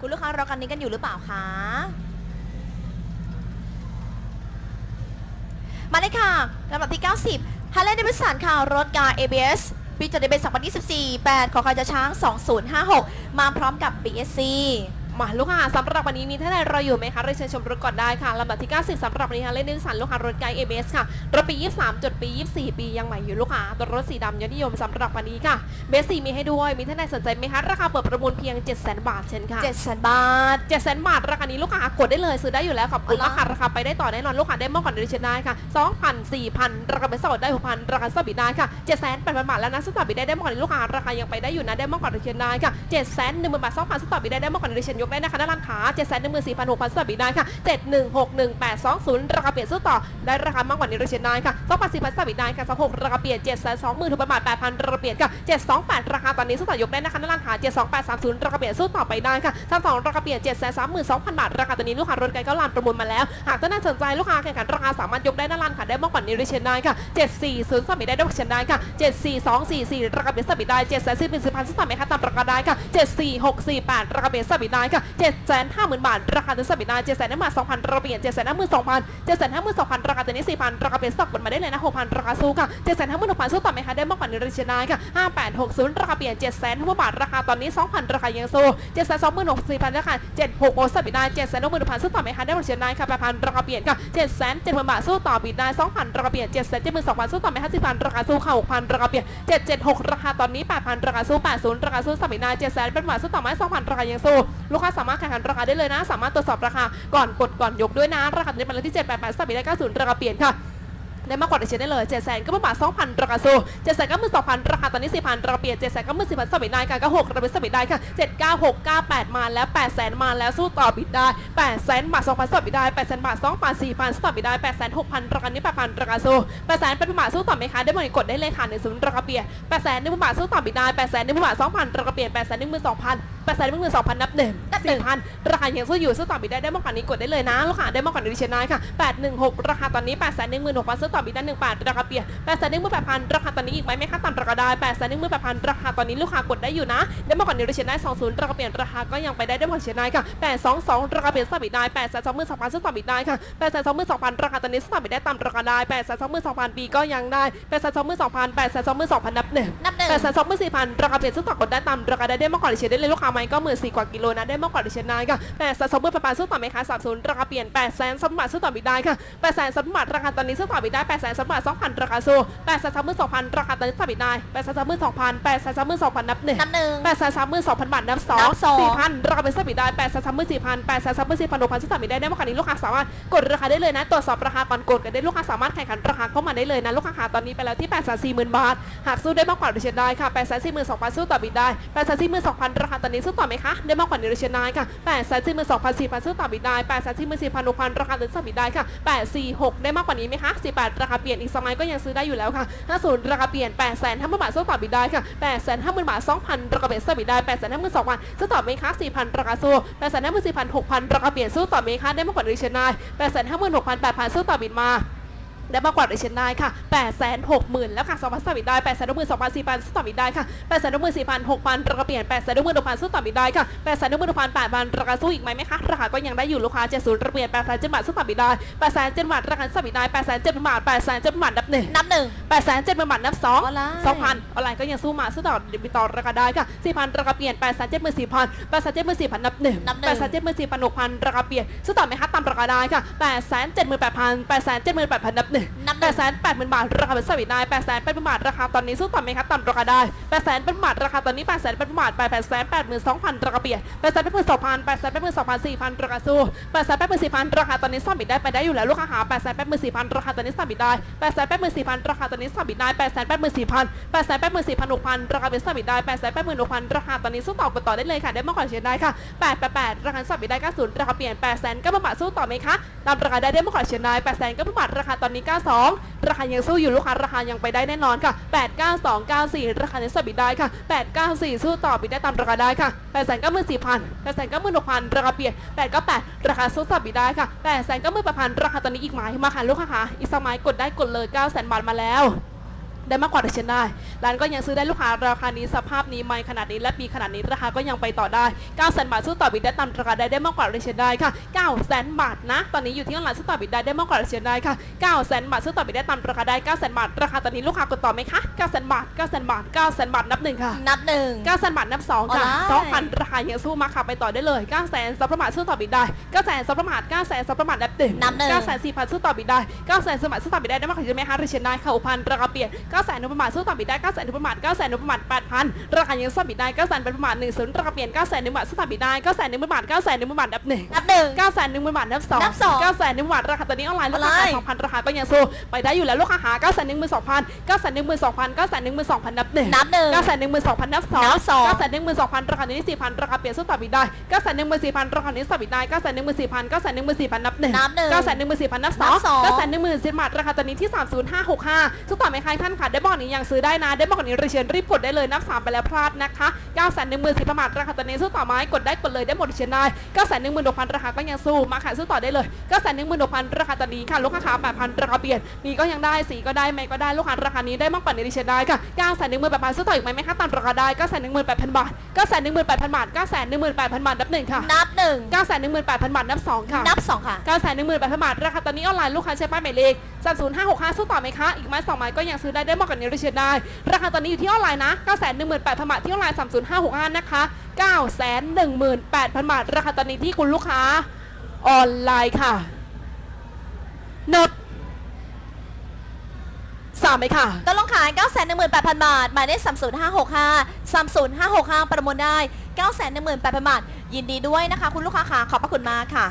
คุณลูกค้ารอกันนี้กันอยู่หรือเปล่าคะ มาเลยค่ะลำดับที่ 90 h a r l e y d a v i d s o n ค่ะ รถกา ABS ปีจดทะเบียน2024 8ขอคอยจะช้าง 2056 มาพร้อมกับ BSC มาลูกค้าสำหรับวันนี้มีท่านใดรออยู่ไหมคะเรียนเชิญชมรถก่อนได้ค่ะลำดับที่ 90สำหรับวันนี้ค่ะเล่นนิสสันลูกค้ารถไกด์ ABS ค่ะรถปี 23จดปี 24 ปียังใหม่อยู่ลูกค้าตัวรถสีดำยอดนิยมสำหรับวันนี้ค่ะเบสสี่มีให้ด้วยมีท่านใดสนใจไหมคะราคาเปิดประมูลเพียง 700,000 บาทเช่นค่ะ 700,000บาท 7 0 0 0 0 บาท ราคานี้ลูกค้ากดได้เลยซื้อได้อยู่แล้วขอบคุณอ๋อมากค่ะราคาไปได้ต่อแน่นอนลูกค้าได้มากกว่าดิฉันได้ค่ะ2,000 4,000ราคาเป็นสดได้6,000ราคาสบิดได้ค่ะ7 0 0 0 0 8,000บาทแล้วนะสตอบิดได้ได้มากกว่านี้ลูกค้าราคายังไปได้อยู่นะได้มากกว่าดิฉันได้ค่ะ7 0 0 0 0 1 0,000บาท2,000สตอบิดได้ได้มากกว่าดิฉันยกได้นะคะด้านล่างขา7 1 4 6 0 0สตอบิดได้ค่ะ 7161820 ราคาเปลี่ยนซื้อต่อได้ราคามากกว่านี้ดิฉันได้ค่ะ24,000สตอบิดได้ค่ะ26ราคาเปลี่ยน7 2 0 0 0 0บาท8,000ราคาเปลี่ยนค่ะ728 ราคาตอนนี้ซื้อต่อยกได้นะคะด้านล่างขา72830 ราคาเปลี่ยนสู้อต่อไปได้ค่ะ32ราคาเปลี่ยน732,000 บาท ราคาตอนนี้ลูกค้ารถไกลก็ลานประมูลมาแล้ว หากท่านน่าสนใจลูกค้าแข่งขันราคาสามารถยกได้หน้าร้านค่ะได้มากกว่านี้ดิฉันได้ค่ะ740สมิได้ด้วยฉันได้ค่ะ74244ราคาเปลี่ยนสมิได้7 4 0 0 0 0พันสมิค่ะตามราคาได้ค่ะ74648ราคาเปลี่ยนสมิได้ค่ะ750,000บาท ราคาสมิได้7 0 0 0 0บาท2,000ราคาเปลี่ยน752,000 752,000ราคาตัวนี้4,000ราคาเปลี่ยนสต็อกกดมาได้เลยนะ6,000ราคาสู้ค่ะ756,000สู้ต่อไหมคะได้มากกว่าในี้ดิฉันได้ค่ะ5860ราคาเปลี่ยน700,000บาทราคาตอนนี้2,000ราคายังสู้726,000ราคา76โอสมิด้760,000สู้ต่อไหมคะได้ดิฉันได้ค่ะ8,000ราคาเปลี่ยนค่ะ770,000บาทสู้ต่อบิดได้2,000ราคาเปลี่ยน772,000สู้ต่อไหมคะ10,000ราคาสู้ค่ะ6,000ราคาเปลี่ยน776ราคาตอนนี้8,000ราคาสู้80ราคาสู้สมิด้700,000เป็นบาทสู้ต่อไหม2,000ราคายังสู้ลูกค้าาสามารถแข่งขันราคาได้เลยนะ สามารถตรวจสอบราคาก่อนกดก่อนยกด้วยนะ ราคาในบันที่ 788สมิได้90ราคาเปลี่ยนค่ะได้มากกว่าดิฉันได้เลย7 0 0 0 0ก็ประมาณ2,000ราคาสู้7 0 0 0 0ก็มือ2,000ราคาตอนนี้4,000ราคาเปลี่ยน7 0 0 0 0ก็มือ4,000สมิได้กันก็6ราคาเป็นสมิได้ค่ะ7 9 6 9 8มาแล้ว8 0 0 0 0มาแล้วสู้ต่อบิดได้8 0 0 0 0บาท2,000สมิได้8 0 0 0 0บาท2,000 4,000สมิได้8 0 0 0 0 6,000ราคานี้8,000ราคาสู้8 0 0 0 0เป็นบาทสู้ต่อไหมคะได้หมดกดได้เลยค่ะในศูนย์ราคาเปลี่ยน8 0 0 0 0 1บาทสู้ต่อบิดได้8 0 0 0 0 1บาท2,000ราคาเปลี่ยน8 0 0 0 0 12,000 8 0 0 0 0 12,000นั บหนึ่งนับหนึ่ง4,000ราคายังสู้อยู่สู้ต่อบิดได้ได้มากกว่านี้กดได้เลยนะลูกค้าได้มากกว่านี้ดิฉันได้ค่ะ816ราคาตอนนี้8 1 6 0 0 0ซื้อต่อบิดได้1บาทราคาเปลี่ยน8 1 8 0 0 0ราคาตอนนี้อีกไหมไม่คะตามราคาได้8 1 8 0 0 0ราคาตอนนี้ลูกค้ากดได้อยู่นะได้มากกว่านี้ดิฉันได้20ราคาเปลี่ยนราคาก็ยังไปได้ได้มากกว่าดิฉันได้ค่ะ822ราคาเปลี่ยนสบิดได้8 2 2 2 0 0ซื้อต่อบิดได้ค่ะ8 2 2 2 0 0ราคาตอนนี้ซื้อต่อบิดได้ตามราคาได้8 2 2 2 0 0ปีก็ยังได้8 2 2 2 0 0 8 2 2 2 0นับหนึ่งนับหนึ่งแปดแสนสองหมื่นสี่พันราคาเปลี่ยนซื้อต่อกดได้ตามราคาได้ได้มากกว่าดิฉันได้เลยลูกค้าไหมก็หมื่นสี่กว่ากิโลนะได้มากกว่าดิฉันได้ค่ะแปดแสนสองหมื่นแปดพันซื้อต่อไหมคะสามศูนย์ราคาเปลี่ยนแปดแสนสองบาทซื้อต่อบิดได้ค่ะแปดแสนสองบาทราคาตอนนี้ซื้อต่อบิดได้แปดแสนสองบาทสองพันราคาสู้แปดแสนสามหมื่นสองพันราคาตอนนี้ซื้อต่อบิดได้แปดแสนสามหมื่นสองพันแปดแสนสามหมื่นสองพันนับหนึ่งนับหนึ่งแปดแสนสามหมื่นสองพันบาทนับสองนับสอง สี่พันราคาเป็นซื้อบิดได้แปดแสนสามหมื่นสี่พันแปดแสนสามหมื่นสี่พันหกพันซื้อต่อบิดได้ได้มากกว่านี้ลูกค้าสามารถกดราคาได้เลยนะตรวจสอบราคาก่อนกดกันได้ลูกค้าสามารถแข่งขันราคาเข้ามาได้เลยนะลูกค้าขาตอนนี้ไปแล้วที่แปดแสนสี่หมื่นบาทหากสู้ได้มากกว่าดิฉันได้ค่ะ8 4 2 0 0 0สู้ต่อบิดได้8 4 2 0 0 0ราคาตอนนี้สู้ต่อไหมคะได้มากกว่านิรเชนายค่ะแปดแสนสี่หมื่นสองพันสี่พันซื้อต่อบิดได้แปดแสนสี่หมื่นสี่พันหกพันราคาเดินสบิดได้ค่ะแปดสี่หกได้มากกว่านี้ไหมคะสี่แปดราคาเปลี่ยนอีกสมัยก็ยังซื้อได้อยู่แล้วค่ะห้าศูนย์ราคาเปลี่ยนแปดแสนห้าหมื่นบาทซื้อต่อบิดได้ค่ะแปดแสนห้าหมื่นบาทสองพันราคาเปลี่ยนสบิดได้แปดแสนห้าหมื่นสองพันซื้อต่อไหมคะสี่พันราคาสู้แปดแสนห้าหมื่นสี่พันหกพันราคาเปลี่ยนซื้อต่อไหมคะได้มากกว่านิรเชนายแปดแสนห้าหมื่นหกพันแปดพันสู้ต่อบิดมา และมากกว่าดิฉันได้ค่ะ8 6 0 0 0 0 แล้วค่ะสองพันสตาร์บิดได้8 6 0 0 0 0 2 0 0 0 4 0 0 0สตาร์บิดได้ค่ะ8 6 0 0 0 4 0 0 0 6,000ราคาเปลี่ยน8 6 0 0 0 0 6,000สู้ต่อบิดได้ค่ะ8 6 0 0 0 0 6,000 8,000ราคาสู้อีกไหมไหมคะราคาก็ยังได้อยู่ลูกค้า70ระเปลี่ยน8 7 0 0 0บาทสู้ต่อบิดได้8 7 0 0 0บาทราคาสู้ต่อบิดได้8 7 0 0 0บาท8 7 0 0 0บาทนับหนับหนึ่ง8 7 0 0 0บาทนับสองสองนออนไลน์ก็ยังสู้มาสู้ต่อบิดต่อราคาได้ค่ะ4,000ราคาเปลี่ยน8 7 0 0 0 4,000 8 7 4 0 0นับหนึ่ง8 7 0 0 0 4,000 6,000ราคาเปลี่ยนสู้ต่อไหมคะตามราคาได้ค่ะ8 7 8 0 0 0 8 7 8 0 0นับ1เลยแปดแสนแปดหมื่นบาทราคาเป็นสวิตนายแปดแสนแปดหมื่นบาทราคาตอนนี้สู้ต่ำไหมคะต่ำราคาได้แปดแสนแปดหมื่นบาทราคาตอนนี้แปดแสนแปดหมื่นบาทไปแปดแสนแปดหมื่นสองพันราคาเปลี่ยนแปดแสนแปดหมื่นสองพันแปดแสนแปดหมื่นสองพันสี่พันราคาสู้แปดแสนแปดหมื่นสี่พันราคาตอนนี้ซ่อมบิตได้ไปได้อยู่แล้วลูกค้าหาแปดแสนแปดหมื่นสี่พันราคาตอนนี้ซ่อมบิตได้แปดแสนแปดหมื่นสี่พันราคาตอนนี้ซ่อมบิตได้แปดแสนแปดหมื่นสี่พันแปดแสนแปดหมื่นสี่พันหกพันราคาเป็นสวิดได้แปดแสนแปดหมื่นหกพันราคาตอนนี้สู้ต่อกันต่อได้เลยค่ะได้มากกว่าเชียร์ได้ค่ะแปดแปดแปดราคาซ่อมบิตได้ก้ศูนย์ราคาเปลี่ยนแปดแสนเก้าบาทสู้ต่อไหมคะตามราคาได้ได้มากกว่าเชียร์ได้แปดแสนเก้าบาทราคาตอนนี้892 ราคายังสู้อยู่ลูกค้าราคายังไปได้แน่นอนค่ะ 89294 ราคาในสบิดได้ค่ะ 894 สู้ต่อบิดได้ตามราคาได้ค่ะ894,000 896,000 ราคาเปลี่ยน 898 ราคาสู้ต่อบิดได้ค่ะ 898,000 ราคาตอนนี้อีกหมายมาค่ะลูกค้าอีกสมัยกดได้กดเลย 900,000 บาทมาแล้ว ได้มากกว่าดิฉันได้ร้านก็ยังซื้อได้ลูกค้าราคานี้สภาพนี้ไม่ขนาดนี้และปีขนาดนี้ราคาก็ยังไปต่อได้9แสนบาทซื้อต่อบิดได้ตามราคาได้ได้มากกว่าดิฉันได้ค่ะ9แสนบาทนะ ตอนนี้อยู่ที่ออนไลน์ซื้อต่อบิดได้ได้มากกว่าดิฉันได้ค่ะ9แสนบาทซื้อต่อบิดได้ตามราคาได้9แสนบาทราคาตอนนี้ลูกค้ากดต่อไหมคะ9แสนบาท9แสนบาท9แสนบาทนับหนึ่งค่ะนับหนึ่ง9แสนบาทนับสองค่ะออนไลน์สองพันราคายังสู้มาค่ะไปต่อได้เลย9แสนซับประมาทซื้อต่อบิดได้9แสนซับประมาท9แสนซับประมาทนับหนึ่งนับหนึ่ง9แสนสี่พันซื้อต่อบิดได้9แสนสมัครซื้อต่อบิดได้ได้มากกว่าดิฉันไหมคะดิฉันได้ค่ะอุพันราคาเปลี่ยน9แสนนุประมาทซื้อต่อบิดได้9แสนนุประมาท9แสนนุประมาท8,000ราคายังสู้บิดได้9แสนเป็นประมาท1ศูนย์ราคาเปลี่ยน9แสนนุประมาทซื้อต่อบิดได้9แสนนุประมาท9แสนนุประมาทนับหนึ่งนับหนึ่ง9แสนหนึ่งหมื่นบาทนับสองนับสองเก้าแสนหนึ่งหมื่นบาทราคาตอนนี้ออนไลน์ลูกค้าออนไลขายน์สองพันราคาก็ยังสู้ไปได้อยู่แล้วลูกค้าหาเก้าแสนหนึ่งหมื่นสองพันเก้าแสนหนึ่งหมื่นสองพันเก้าแสนหนึ่งหมื่นสองพันนับหนึ่งนับหนึ่งเก้าแสนหนึ่งหมื่นสองพันนับสองนับสองเก้าแสนหนึ่งหมื่นสองพันราคาตอนนี้สี่พันราคาเปลี่ยนสู้ต่อบิดได้เก้าแสนหนึ่งหมื่นสี่พันราคาตอนนี้สับบิดได้เก้าแสนหนึ่งหมื่นสี่พันเก้าแสนหนึ่งหมื่นสี่พันนับหนึ่งนับหนึ่งเก้าแสนหนึ่งหมื่นสี่พันนับสนัองบสองเก้าแสนหนึ่งหมื่นสี่บาทราคาตอนนี้ที่สามศูนย์ห้าหกห้าสู้ต่อไหมคะท่านค่ะได้บอกนี้ยังซื้อได้นะได้บอกนี้รีเชิญรีบกดได้เลยนับสามไปแล้วพลาดนะคะเก้าแสนหนึ่งหมื่นสี่พันบาทราคาตอนนี้สู้ต่อไหมกดได้กดเลยได้หมดรีเชิญได้เก้าแสนหนึ่งหมื่นหกพันราคาก็ยังสู้มาขายสู้ต่อได้เลยเก้าแสนหนึ่งหมื่นหกพันราคาตอนนี้ค่ะลูกค้าขาแปดพันราคาเปลี่ยนมีก็ยังได้สีก็ได้ไม่ก็ได้ลูกค้าราคานี้ได้มากกว่านี้รีเชิญได้ค่ะเก้าแสนหนึ่งหมื่นแปดพันซื้อต่ออีกไหมไหมคะตามราคาได้เก้าแสนหนึ่งหมื่นแปดพันบาทเก้าแสนหนึ่งหมื่นแปดพันบาทเก้าแสนหนึ่งหมื่นแปดพันบาทนับหนึ่งค่ะนับหนึ่งเก้าแสนหนึ่งหมื่นแปดพันบาทนับสองค่ะนับสองค่ะเก้าแสนหนึ่งหมื่นแปดพันบาทราคาตอนนี้ออนไลน์ลูกค้าใช้ป้ายหมายเลขสามศูนย์ห้าหกห้าสู้ต่อไหมคะ อีกไม้สองไม้ก็ยังซื้อได้ได้มากกว่านี้รีเชิญได้ ราคาตอนนี้อยู่ที่ออนไลน์นะเก้าแสนหนึ่งหมื่นแปดพันบาทที่ออนไลน์สามศูนย์ห้าหกห้านะคะเก้าแสนหนึ่งหมื่นแปดพันบาท ราคาตอนนี้ที่คุณลูกค้าออนไลน์ค่ะนดสามไหมค่ะ ก็ลงขาย 9 1 8 0 0 0 บาท หมายเลข30565 30565 ประมูลได้ 9 1 8 0 0 0 บาท ยินดีด้วยนะคะ คุณลูกค้าค่ะ ขอบพระคุณมากค่ะ